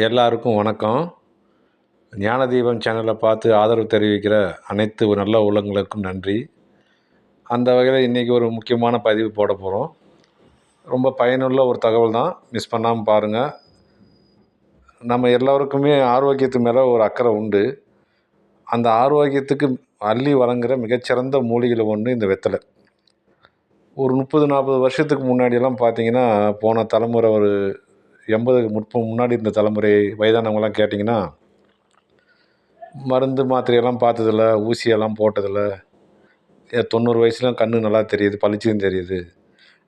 எல்லாருக்கும் வணக்கம். ஞானதீபம் சேனலை பார்த்து ஆதரவு தெரிவிக்கிற அனைத்து நல்ல உள்ளங்களுக்கும் நன்றி. அந்த வகையில் இன்றைக்கி ஒரு முக்கியமான பதிவு போட போகிறோம் ரொம்ப பயனுள்ள ஒரு தகவல் தான். மிஸ் பண்ணாமல் பாருங்கள் நம்ம எல்லோருக்குமே ஆரோக்கியத்து மேலே ஒரு அக்கறை உண்டு. அந்த ஆரோக்கியத்துக்கு அள்ளி வழங்குகிற மிகச்சிறந்த மூலிகையில் ஒன்று இந்த வெத்தலை. ஒரு முப்பது நாற்பது வருஷத்துக்கு முன்னாடியெல்லாம் பார்த்திங்கன்னா போன தலைமுறை ஒரு எண்பதுக்கு முற்ப முன்னாடி இருந்த தலைமுறை வயதானவங்களாம் கேட்டிங்கன்னா மருந்து மாத்திரையெல்லாம் பார்த்ததில்ல ஊசியெல்லாம் போட்டதில்ல. ஏ தொண்ணூறு வயசுலாம் கண் நல்லா தெரியுது பளிச்சுன்னு தெரியுது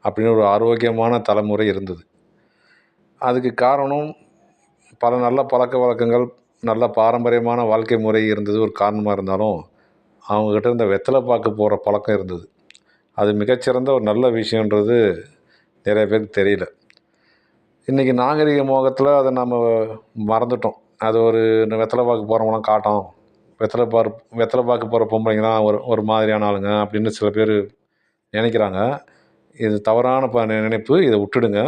அப்படின்னு ஒரு ஆரோக்கியமான தலைமுறை இருந்தது. அதுக்கு காரணம் பல நல்ல பழக்க வழக்கங்கள் நல்ல பாரம்பரியமான வாழ்க்கை முறை இருந்தது. ஒரு காரணமாக இருந்தாலும் அவங்கக்கிட்ட இருந்த வெத்தலை பார்க்க போகிற பழக்கம் இருந்தது. அது மிகச்சிறந்த ஒரு நல்ல விஷயன்றது நிறைய பேருக்கு தெரியல. இன்றைக்கி நாகரிக மோகத்தில் அதை நம்ம மறந்துட்டோம். அது ஒரு இந்த வெத்தலை பாக்கு போகிறவங்களாம் காட்டம். வெத்தலை பாரு வெத்தலை பாக்கு போகிற பொம்பளைங்க தான் ஒரு ஒரு மாதிரியான ஆளுங்க அப்படின்னு சில பேர் நினைக்கிறாங்க. இது தவறான ப நினைப்பு. இதை விட்டுடுங்க.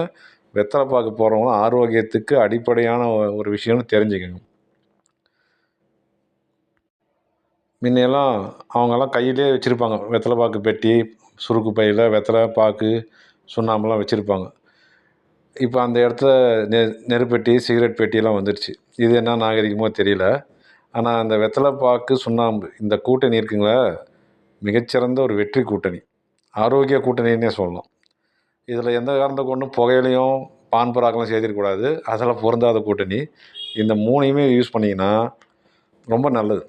வெத்தலை பார்க்க போகிறவங்க ஆரோக்கியத்துக்கு அடிப்படையான ஒரு விஷயம்னு தெரிஞ்சுக்கங்க. முன்னையெல்லாம் அவங்கெல்லாம் கையிலே வச்சுருப்பாங்க. வெத்தலை பாக்கு பெட்டி சுருக்கு பையில் வெத்தலை பாக்கு சுண்ணாம்பெல்லாம் வச்சுருப்பாங்க. இப்போ அந்த இடத்துல நெ நெருப்பெட்டி சிகரெட் பெட்டியெல்லாம் வந்துடுச்சு இது என்ன நாகரிகமோ தெரியல. ஆனால் அந்த வெத்தலை பாக்கு சுண்ணாம்பு இந்த கூட்டணி இருக்குங்களா? மிகச்சிறந்த ஒரு வெற்றி கூட்டணி. ஆரோக்கிய கூட்டணின்னே சொல்லலாம். இதில் எந்த காரணத்தை கொண்டும் புகையிலையும் பான் புறாக்கெல்லாம் சேர்த்திடக்கூடாது அதெல்லாம் பொருந்தாத கூட்டணி. இந்த மூணையுமே யூஸ் பண்ணிங்கன்னா ரொம்ப நல்லது.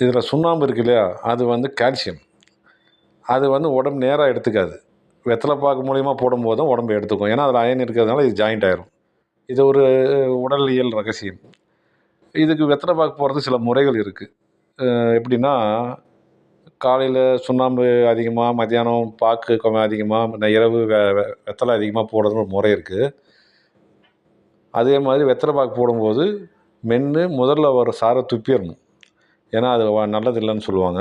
இதில் சுண்ணாம்பு இருக்கு இல்லையா? அது வந்து கால்சியம். அது வந்து உடம்பு நேராக எடுத்துக்காது. வெத்தலை பாக்கு மூலியமாக போடும்போது தான் உடம்பு எடுத்துக்கும். ஏன்னா அதில் அயன் இருக்கிறதுனால இது ஜாயிண்ட் ஆயிரும். இது ஒரு உடலியல் ரகசியம். இதுக்கு வெத்தலை பாக்கு போடுறது சில முறைகள் இருக்குது எப்படின்னா காலையில் சுண்ணாம்பு அதிகமாக மத்தியானம் பாக்கு கொஞ்சம் அதிகமாக இரவு வெ வெத்தலை அதிகமாக போடுறதுன்னு ஒரு முறை இருக்குது அதே மாதிரி வெத்தலை பாக்கு போடும்போது மென்று முதல்ல வர சாரை துப்பிடணும் ஏன்னா அது நல்லது இல்லைன்னு சொல்லுவாங்க.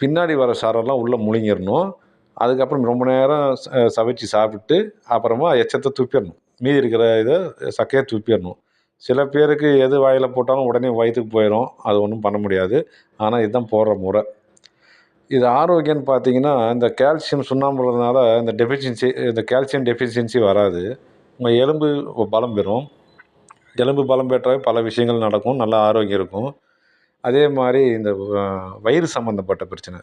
பின்னாடி வர சாரெல்லாம் உள்ளே முழுங்கிடணும். அதுக்கப்புறம் ரொம்ப நேரம் ச- சவைச்சு சாப்பிட்டு அப்புறமா எச்சத்தை துப்பிடணும். மீதி இருக்கிற இதை சக்கையை துப்பிடணும். சில பேருக்கு எது வாயில் போட்டாலும் உடனே வயிற்றுக்கு போயிடும். அது ஒன்றும் பண்ண முடியாது. ஆனால் இதுதான் போடுற முறை. இது ஆரோக்கியம்னு பார்த்தீங்கன்னா இந்த கால்சியம் சுண்ணாம்புறதுனால இந்த டெஃபிஷியன்சி இந்த கால்சியம் டெஃபிஷியன்சி வராது. உங்கள் எலும்பு பலம் பெறும். எலும்பு பலம் பெற்றாவே பல விஷயங்கள் நடக்கும். நல்ல ஆரோக்கியம் இருக்கும். அதே மாதிரி இந்த வயிறு சம்மந்தப்பட்ட பிரச்சனை.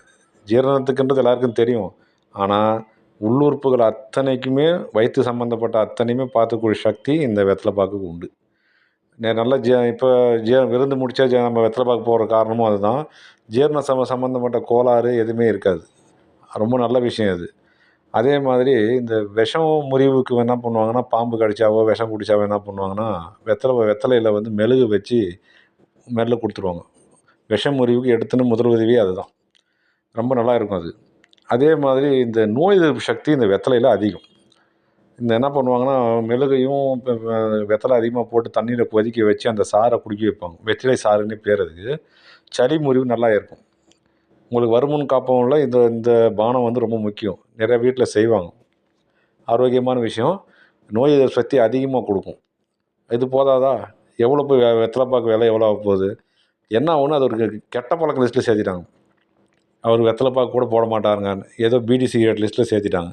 ஜீரணத்துக்குன்றது எல்லாருக்கும் தெரியும். ஆனால் உள்ளுறுப்புகள் அத்தனைக்குமே வயிற்று சம்மந்தப்பட்ட அத்தனையுமே பார்த்துக்கூடிய சக்தி இந்த வெத்தலை பாக்குக்கு உண்டு நல்லா ஜே ஜீ இப்போ ஜே விருந்து முடித்தா ஜே நம்ம வெத்தலை பாக்கு போகிற காரணமும் அதுதான். ஜீரண சம சம்மந்தப்பட்ட கோளாறு எதுவுமே இருக்காது. ரொம்ப நல்ல விஷயம் அது. அதே மாதிரி இந்த விஷம் முறிவுக்கு என்ன பண்ணுவாங்கன்னா பாம்பு கடிச்சாவோ விஷம் குடிச்சாவோ என்ன பண்ணுவாங்கன்னா வெத்தலை வெத்தலையில் வந்து மெழுகு வச்சு மெல்ல கொடுத்துருவாங்க. விஷம் முறிவுக்கு எடுத்துன்னு முதல் உதவி அதுதான். ரொம்ப நல்லா இருக்கும் அது. அதே மாதிரி இந்த நோய் எதிர்ப்பு சக்தி இந்த வெத்தலையில் அதிகம். இந்த என்ன பண்ணுவாங்கன்னா மிளகையும் வெத்தலை அதிகமாக போட்டு தண்ணியில் கொதிக்க வச்சு அந்த சாறை குடிக்க வைப்பாங்க. வெற்றிலை சாறுன்னு பேர் அதுக்கு. சளி முறிவு நல்லா இருக்கும். உங்களுக்கு வருமுன் காப்பவங்கள இந்த இந்த பானம் வந்து ரொம்ப முக்கியம். நிறைய வீட்டில் செய்வாங்க. ஆரோக்கியமான விஷயம். நோய் எதிர்ப்பு சக்தி அதிகமாக கொடுக்கும். இது போதாதா? எவ்வளோ போய் வெ- வெத்தலை பாக்கு விலை எவ்வளோ ஆக போகுது? என்ன ஒன்று அது ஒரு கெட்ட பழக்க லிஸ்ட்டில் சேர்த்துட்டாங்க. அவர் வெத்தலைப்பாக்கு கூட போட மாட்டாருங்க ஏதோ பீடி சிகரெட் லிஸ்ட்டில் சேர்த்திட்டாங்க.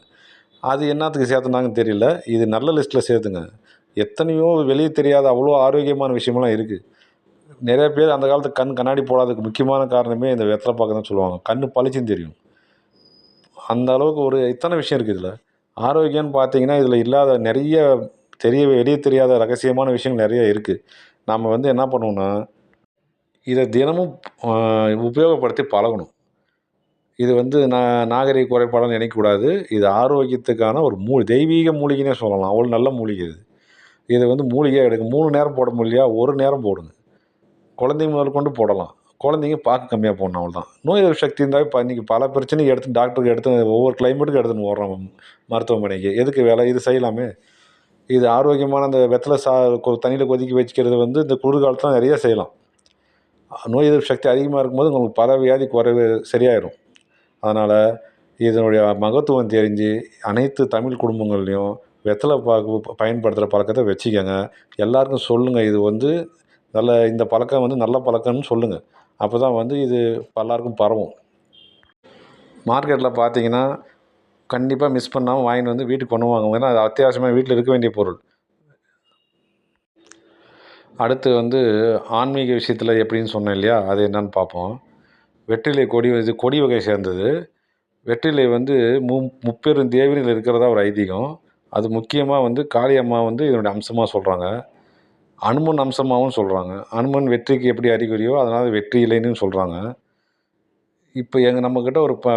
அது என்னத்துக்கு சேர்த்துனாங்கன்னு தெரியல. இது நல்ல லிஸ்ட்டில் சேர்த்துங்க. எத்தனையோ வெளியே தெரியாத அவ்வளோ ஆரோக்கியமான விஷயமெல்லாம் இருக்குது நிறைய பேர் அந்த காலத்து கண் கண்ணாடி போடாததுக்கு முக்கியமான காரணமே இந்த வெத்தலைப்பாக்கு தான் சொல்லுவாங்க. கண் பளிச்சுன்னு தெரியும். அந்த அளவுக்கு ஒரு இத்தனை விஷயம் இருக்குது இதில். ஆரோக்கியம்னு பார்த்தீங்கன்னா இதில் இல்லாத நிறைய தெரிய வெளியே தெரியாத ரகசியமான விஷயங்கள் நிறைய இருக்குது நம்ம வந்து என்ன பண்ணுவோம்னா இதை தினமும் உபயோகப்படுத்தி பழகணும். இது வந்து நான் நாகரிக குறைபாடுன்னு நினைக்கக்கூடாது. இது ஆரோக்கியத்துக்கான ஒரு மூ தெய்வீக மூலிகைனே சொல்லலாம். அவ்வளோ நல்ல மூலிகை இது. இதை வந்து மூலிகையாக எடுக்க மூணு நேரம் போட முடியலையா? ஒரு நேரம் போடுங்க. குழந்தைங்க முதல் கொண்டு போடலாம். குழந்தைங்க பார்க்க கம்மியாக போடணும் அவ்வளோதான் நோய் எதிர்ப்பு சக்தி இருந்தால் இப்போ இன்றைக்கி பல பிரச்சனைக்கு எடுத்து டாக்டருக்கு எடுத்து ஒவ்வொரு கிளைமேட்டுக்கு எடுத்துன்னு ஓடுறோம் மருத்துவமனைக்கு. எதுக்கு வேலை? இது செய்யலாமே. இது ஆரோக்கியமான அந்த வெத்தலை சா தண்ணியில் கொதிக்க வச்சுக்கிறது வந்து இந்த குளிர்காலத்தில் நிறைய செய்யலாம். நோய் எதிர்ப்பு சக்தி அதிகமாக இருக்கும்போது உங்களுக்கு பல வியாதி குறைவு சரியாயிடும் அதனால் இதனுடைய மகத்துவம் தெரிஞ்சு அனைத்து தமிழ் குடும்பங்கள்லேயும் வெத்தலை பாக்கு பயன்படுத்துகிற பழக்கத்தை வச்சுக்கங்க. எல்லாருக்கும் சொல்லுங்கள் இது வந்து நல்ல இந்த பழக்கம் வந்து நல்ல பழக்கம்னு சொல்லுங்கள் அப்போ தான் வந்து இது எல்லாருக்கும் பரவும். மார்க்கெட்டில் பார்த்தீங்கன்னா கண்டிப்பாக மிஸ் பண்ணாமல் வாங்கிட்டு வந்து வீட்டுக்கு கொண்டு வாங்க. ஏன்னா அது அத்தியாவசியமாக வீட்டில் இருக்க வேண்டிய பொருள். அடுத்து வந்து ஆன்மீக விஷயத்தில் எப்படின்னு சொன்னேன் இல்லையா? அது என்னன்னு பார்ப்போம் வெற்றிலை கொடி இது கொடி வகை சேர்ந்தது. வெற்றிலை வந்து மு முப்பெரும் தேவிகள் இருக்கிறதா ஒரு ஐதீகம். அது முக்கியமாக வந்து காளியம்மா வந்து இதனுடைய அம்சமாக சொல்கிறாங்க அனுமன் அம்சமாகவும் சொல்கிறாங்க அனுமன் வெற்றிக்கு எப்படி அறிகுறியோ அதனால் வெற்றி இலைன்னு சொல்கிறாங்க இப்போ எங்கள் நம்மக்கிட்ட ஒரு ப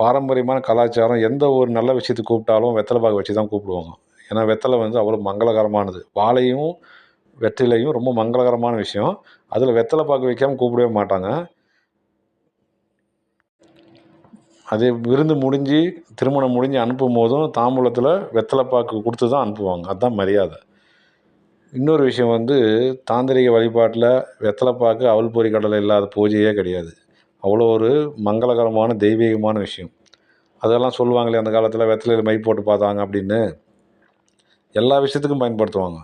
பாரம்பரியமான கலாச்சாரம் எந்த ஒரு நல்ல விஷயத்தை கூப்பிட்டாலும் வெத்தலை பாக்கு வச்சு தான் கூப்பிடுவாங்க. ஏன்னா வெத்தலை வந்து அவ்வளோ மங்களகரமானது. வாழையும் வெற்றிலையும் ரொம்ப மங்களகரமான விஷயம். அதில் வெத்தலை பாக்கு வைக்காமல் கூப்பிடவே மாட்டாங்க. அது விருந்து முடிஞ்சு திருமணம் முடிஞ்சு அனுப்பும் போதும் தாம்பூலத்தில் வெத்தலைப்பாக்கு கொடுத்து தான் அனுப்புவாங்க. அதுதான் மரியாதை. இன்னொரு விஷயம் வந்து தாந்திரிக வழிபாட்டில் வெத்தலைப்பாக்கு அவல் கடலை இல்லாத பூஜையே கிடையாது. அவ்வளோ ஒரு மங்களகரமான தெய்வீகமான விஷயம். அதெல்லாம் சொல்லுவாங்களே அந்த காலத்தில் வெத்தலையில் மை போட்டு பார்த்தாங்க அப்படின்னு. எல்லா விஷயத்துக்கும் பயன்படுத்துவாங்க.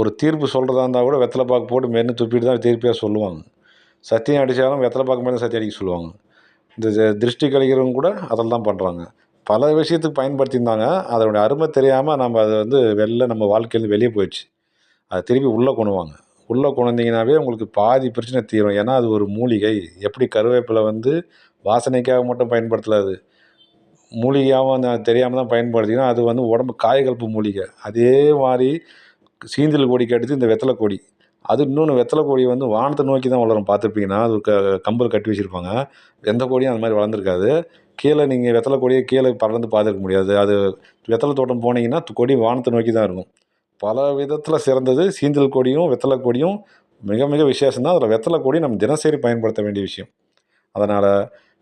ஒரு தீர்ப்பு சொல்கிறதா இருந்தால் கூட வெத்தலைப்பாக்கு போட்டு மென்று துப்பிட்டு தான் தீர்ப்பே சொல்லுவாங்க. சத்தியம் அடித்தாலும் வெத்தலைப்பாக்கு மேலே சத்தியம் அடிக்க சொல்லுவாங்க. இந்த திருஷ்டி கழிக்கிறவங்க கூட அதில் தான் பண்ணுறாங்க பல விஷயத்துக்கு பயன்படுத்தியிருந்தாங்க. அதனுடைய அருமை தெரியாமல் நம்ம அதை வந்து வெளில நம்ம வாழ்க்கையிலேருந்து வெளியே போயிடுச்சு. அதை திருப்பி உள்ளே கொண்டுவாங்க உள்ளே கொண்டு உங்களுக்கு பாதி பிரச்சனை தீரும். ஏன்னா அது ஒரு மூலிகை. எப்படி கருவேப்பிலை வந்து வாசனைக்காக மட்டும் பயன்படுத்தலாது மூலிகையாகவும் அந்த தெரியாமல் தான் பயன்படுத்தினா அது வந்து உடம்பு காயகல்பு மூலிகை. அதே மாதிரி சீந்தல் கொடிக்கு அடுத்து இந்த வெத்தலை கொடி. அது இன்னொன்று வெத்தலை கொடி வந்து வானத்தை நோக்கி தான் வளரும். பார்த்துருப்பீங்கன்னா அது க கம்பல் கட்டி வச்சுருப்பாங்க. எந்த கொடியும் அந்த மாதிரி வளர்ந்துருக்காது. கீழே நீங்கள் வெத்தலை கொடியை கீழே பறந்து பார்த்துருக்க முடியாது. அது வெத்தலை தோட்டம் போனீங்கன்னா கொடி வானத்தை நோக்கி தான் இருக்கும். பல விதத்தில் சிறந்தது சீந்தல் கொடியும் வெத்தலை கொடியும் மிக மிக விசேஷம் தான் அதில் வெத்தலை கொடி நம்ம தினசரி பயன்படுத்த வேண்டிய விஷயம். அதனால்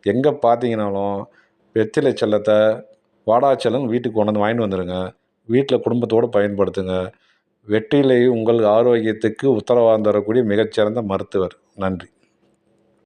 எங்கே பார்த்தீங்கனாலும் வெத்திலை செல்லத்தை வாடாச்செல்லம் வீட்டுக்கு கொண்டு வந்து வாங்கிட்டு வந்துடுங்க வீட்டில் குடும்பத்தோடு பயன்படுத்துங்க. வெற்றிலை உங்கள் ஆரோக்கியத்துக்கு உத்தரவாதம் தரக்கூடிய மிகச்சிறந்த மருத்துவர். நன்றி.